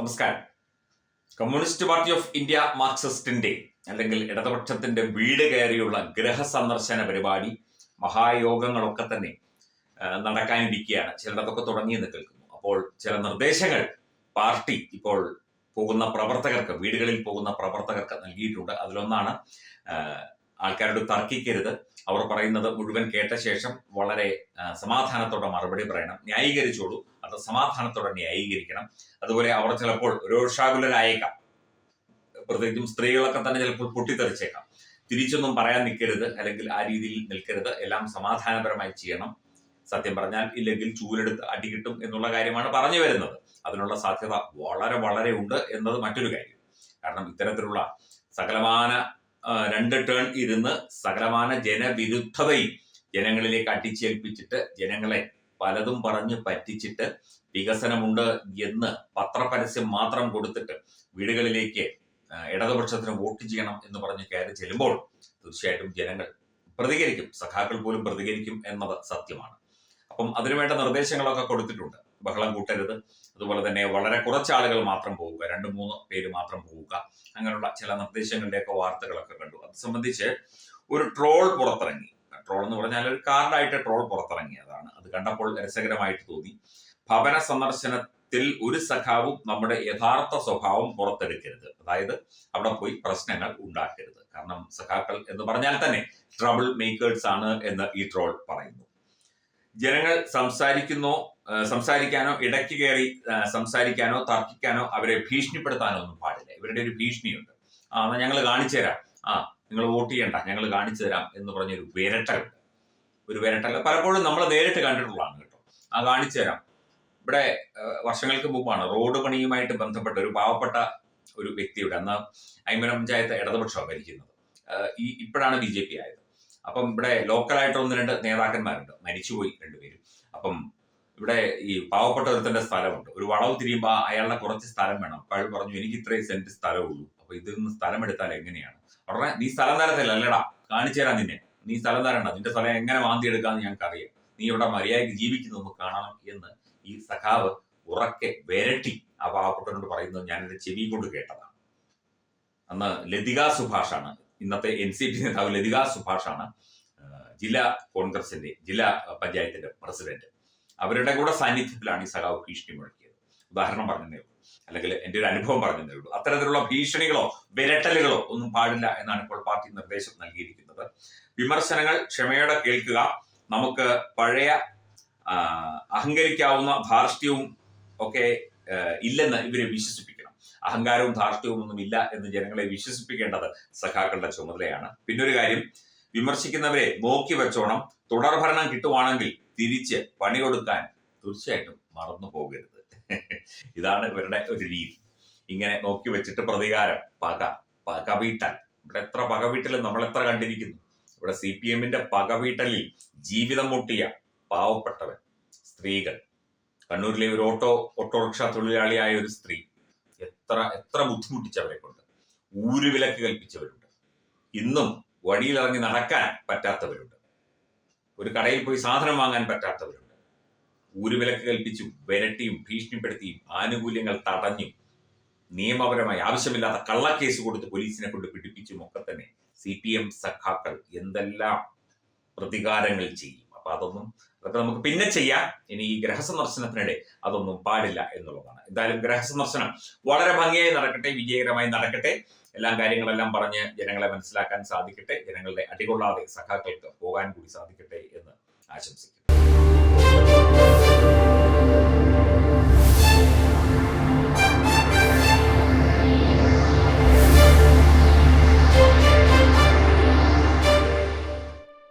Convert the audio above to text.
നമസ്കാരം. Communist party of India മാർക്സിസ്റ്റിന്റെ അല്ലെങ്കിൽ ഇടതുപക്ഷത്തിന്റെ വീട് കയറിയുള്ള ഗ്രഹസന്ദർശന പരിപാടി മഹായോഗങ്ങളൊക്കെ തന്നെ നടക്കാനിരിക്കുകയാണ്. ചിലതൊക്കെ തുടങ്ങിയെന്ന് കേൾക്കുന്നു. അപ്പോൾ ചില നിർദ്ദേശങ്ങൾ പാർട്ടി ഇപ്പോൾ പോകുന്ന പ്രവർത്തകർക്ക് വീടുകളിൽ പോകുന്ന പ്രവർത്തകർക്ക് നൽകിയിട്ടുണ്ട്. അതിലൊന്നാണ് ആൾക്കാരോട് തർക്കിക്കരുത്. അവർ പറയുന്നത് മുഴുവൻ കേട്ട ശേഷം വളരെ സമാധാനത്തോടെ മറുപടി പറയണം. ന്യായീകരിച്ചോളൂ. അത് സമാധാനത്തോടെ ന്യായീകരിക്കണം. അതുപോലെ അവർ ചിലപ്പോൾ രോഷാകുലരായേക്കാം. പ്രത്യേകിച്ചും സ്ത്രീകളൊക്കെ തന്നെ ചിലപ്പോൾ പൊട്ടിത്തെറിച്ചേക്കാം. തിരിച്ചൊന്നും പറയാൻ നിൽക്കരുത്. അല്ലെങ്കിൽ ആ രീതിയിൽ നിൽക്കരുത്. എല്ലാം സമാധാനപരമായി ചെയ്യണം. സത്യം പറഞ്ഞാൽ ഇല്ലെങ്കിൽ ചൂലെടുത്ത് അടികിട്ടും എന്നുള്ള കാര്യമാണ് പറഞ്ഞു വരുന്നത്. അതിനുള്ള സാധ്യത വളരെ വളരെ ഉണ്ട് എന്നത് മറ്റൊരു കാര്യം. കാരണം ഇത്തരത്തിലുള്ള സകലമാന രണ്ട് ടേൺ ഇരുന്ന് സകലമാന ജനവിരുദ്ധതയും ജനങ്ങളിലേക്ക് അട്ടിച്ചേൽപ്പിച്ചിട്ട് ജനങ്ങളെ പലതും പറഞ്ഞ് പറ്റിച്ചിട്ട് വികസനമുണ്ട് എന്ന് പത്രപരസ്യം മാത്രം കൊടുത്തിട്ട് വീടുകളിലേക്ക് ഇടതുപക്ഷത്തിന് വോട്ട് ചെയ്യണം എന്ന് പറഞ്ഞ് കയറി ചെല്ലുമ്പോൾ തീർച്ചയായിട്ടും ജനങ്ങൾ പ്രതികരിക്കും. സഖാക്കൾ പോലും പ്രതികരിക്കും എന്നത് സത്യമാണ്. അപ്പം അതിനുവേണ്ട നിർദ്ദേശങ്ങളൊക്കെ കൊടുത്തിട്ടുണ്ട്. ബഹളം കൂട്ടരുത്. അതുപോലെ തന്നെ വളരെ കുറച്ച് ആളുകൾ മാത്രം പോവുക. രണ്ട് മൂന്ന് പേര് മാത്രം പോവുക. അങ്ങനെയുള്ള ചില നിർദ്ദേശങ്ങളുടെയൊക്കെ വാർത്തകളൊക്കെ കണ്ടു. അത് സംബന്ധിച്ച് ഒരു ട്രോൾ പുറത്തിറങ്ങി. ട്രോൾ എന്ന് പറഞ്ഞാൽ ഒരു കാർഡായിട്ട് ട്രോൾ പുറത്തിറങ്ങിയതാണ്. അത് കണ്ടപ്പോൾ രസകരമായിട്ട് തോന്നി. ഭവന സന്ദർശനത്തിൽ ഒരു സഖാവും നമ്മുടെ യഥാർത്ഥ സ്വഭാവം പുറത്തെടുക്കരുത്. അതായത് അവിടെ പോയി പ്രശ്നങ്ങൾ ഉണ്ടാക്കരുത്. കാരണം സഖാക്കൾ എന്ന് പറഞ്ഞാൽ തന്നെ ട്രബിൾ മേക്കേഴ്സ് ആണ് എന്ന് ഈ ട്രോൾ പറയുന്നു. ജനങ്ങൾ സംസാരിക്കുന്നോ സംസാരിക്കാനോ ഇടയ്ക്ക് കയറി സംസാരിക്കാനോ തർക്കിക്കാനോ അവരെ ഭീഷണിപ്പെടുത്താനോ ഒന്നും പാടില്ല. ഇവരുടെ ഒരു ഭീഷണിയുണ്ട്. ആ എന്നാൽ ഞങ്ങൾ കാണിച്ചു തരാം. ആ നിങ്ങൾ വോട്ട് ചെയ്യണ്ട ഞങ്ങൾ കാണിച്ചു തരാം എന്ന് പറഞ്ഞൊരു വിരട്ടലുണ്ട്. ഒരു വിരട്ടൽ. പലപ്പോഴും നമ്മൾ നേരിട്ട് കണ്ടിട്ടുള്ളതാണ് കേട്ടോ. ആ കാണിച്ചു തരാം. ഇവിടെ വർഷങ്ങൾക്ക് മുമ്പാണ് റോഡ് പണിയുമായിട്ട് ബന്ധപ്പെട്ട ഒരു പാവപ്പെട്ട ഒരു വ്യക്തിയുടെ അന്ന് അയ്മന പഞ്ചായത്ത് ഇടതുപക്ഷമാണ് ഭരിക്കുന്നത്. ഈ ഇപ്പോഴാണ് ബി ജെ പി ആയത്. അപ്പം ഇവിടെ ലോക്കലായിട്ട് ഒന്ന് രണ്ട് നേതാക്കന്മാരുണ്ട്. മരിച്ചുപോയി രണ്ടുപേരും. അപ്പം ഇവിടെ ഈ പാവപ്പെട്ട ഒരുത്തന്റെ സ്ഥലമുണ്ട്. ഒരു വളവ് തിരിയുമ്പോൾ അയാളുടെ കുറച്ച് സ്ഥലം വേണം. അപ്പോൾ അയാൾ പറഞ്ഞു എനിക്ക് ഇത്രയും സെന്റ് സ്ഥലമുള്ളൂ. അപ്പൊ ഇതിൽ നിന്ന് സ്ഥലം എടുത്താൽ എങ്ങനെയാണ്? ഉടനെ നീ സ്ഥലം തരത്തില്ല അല്ലടാ? കാണിച്ചു തരാം നിന്നെ. നീ സ്ഥലം തരണ്ട. നിന്റെ സ്ഥലം എങ്ങനെ വാന്തി എടുക്കാന്ന് ഞങ്ങൾക്ക് അറിയാം നീ ഇവിടെ മര്യാദയ്ക്ക് ജീവിക്കുന്നു നമുക്ക് കാണണം എന്ന് ഈ സഖാവ് ഉറക്കെ വിരട്ടി ആ പാവപ്പെട്ടവനോട് പറയുന്നത് ഞാൻ എന്റെ ചെവി കൊണ്ട് കേട്ടതാണ്. അന്ന് ലതിക സുഭാഷാണ് ഇന്നത്തെ എൻ സി പി നേതാവ് ലതിക സുഭാഷാണ്. ജില്ലാ കോൺഗ്രസിന്റെ ജില്ലാ പഞ്ചായത്തിന്റെ പ്രസിഡന്റ്. അവരുടെ കൂടെ സാന്നിധ്യത്തിലാണ് ഈ സഖാവ് ഭീഷണി മുഴക്കിയത്. ഉദാഹരണം പറഞ്ഞതേ ഉള്ളൂ. അല്ലെങ്കിൽ എന്റെ ഒരു അനുഭവം പറഞ്ഞതേ ഉള്ളൂ. അത്തരത്തിലുള്ള ഭീഷണികളോ വിരട്ടലുകളോ ഒന്നും പാടില്ല എന്നാണ് ഇപ്പോൾ പാർട്ടി നിർദ്ദേശം നൽകിയിരിക്കുന്നത്. വിമർശനങ്ങൾ ക്ഷമയോടെ കേൾക്കുക നമുക്ക് പഴയ അഹങ്കരിക്കാവുന്ന ധാർഷ്ട്യവും ഒക്കെ ഇല്ലെന്ന് ഇവരെ വിശ്വസിപ്പിക്കണം. അഹങ്കാരവും ധാർഷ്ട്യവും ഒന്നും ഇല്ല എന്ന് ജനങ്ങളെ വിശ്വസിപ്പിക്കേണ്ടത് സഖാക്കളുടെ ചുമതലയാണ്. പിന്നൊരു കാര്യം വിമർശിക്കുന്നവരെ നോക്കി വെച്ചോണം. തുടർഭരണം കിട്ടുവാണെങ്കിൽ തിരിച്ച് പണി കൊടുക്കാൻ തീർച്ചയായിട്ടും മറന്നു പോകരുത്. ഇതാണ് ഇവരുടെ ഒരു രീതി. ഇങ്ങനെ നോക്കി വെച്ചിട്ട് പ്രതികാരം പക പക വീട്ടൽ ഇവിടെ എത്ര പക വീട്ടലും നമ്മൾ എത്ര കണ്ടിരിക്കുന്നു? ഇവിടെ സി പി എമ്മിന്റെ പക വീട്ടലിൽ ജീവിതം മുട്ടിയ പാവപ്പെട്ടവൻ സ്ത്രീകൾ. കണ്ണൂരിലെ ഒരു ഓട്ടോ ഓട്ടോറിക്ഷ തൊഴിലാളിയായ ഒരു സ്ത്രീ. എത്ര എത്ര ബുദ്ധിമുട്ടിച്ചവരെ കൊണ്ട്. ഊരുവിലക്ക് കൽപ്പിച്ചവരുണ്ട്. ഇന്നും വഴിയിലിറങ്ങി നടക്കാൻ പറ്റാത്തവരുണ്ട്. ഒരു കടയിൽ പോയി സാധനം വാങ്ങാൻ പറ്റാത്തവരുണ്ട്. ഊരുവിലക്ക് കൽപ്പിച്ചും വിരട്ടിയും ഭീഷണിപ്പെടുത്തിയും ആനുകൂല്യങ്ങൾ തടഞ്ഞും നിയമപരമായി ആവശ്യമില്ലാത്ത കള്ളക്കേസ് കൊടുത്ത് പോലീസിനെ കൊണ്ട് പിടിപ്പിച്ചും ഒക്കെ തന്നെ സി പി എം സഖാക്കൾ എന്തെല്ലാം പ്രതികാരങ്ങൾ ചെയ്യും. അപ്പൊ അതൊന്നും അതൊക്കെ നമുക്ക് പിന്നെ ചെയ്യാം. ഇനി ഈ ഗ്രഹസന്ദർശനത്തിനിടെ അതൊന്നും പാടില്ല എന്നുള്ളതാണ്. എന്തായാലും ഗ്രഹസന്ദർശനം വളരെ ഭംഗിയായി നടക്കട്ടെ വിജയകരമായി നടക്കട്ടെ. എല്ലാ കാര്യങ്ങളെല്ലാം പറഞ്ഞ് ജനങ്ങളെ മനസ്സിലാക്കാൻ സാധിക്കട്ടെ ജനങ്ങളുടെ അടികൊള്ളാതെ സഖാക്കൾക്ക് പോകാൻ കൂടി സാധിക്കട്ടെ എന്ന് ആശംസിക്കുന്നു.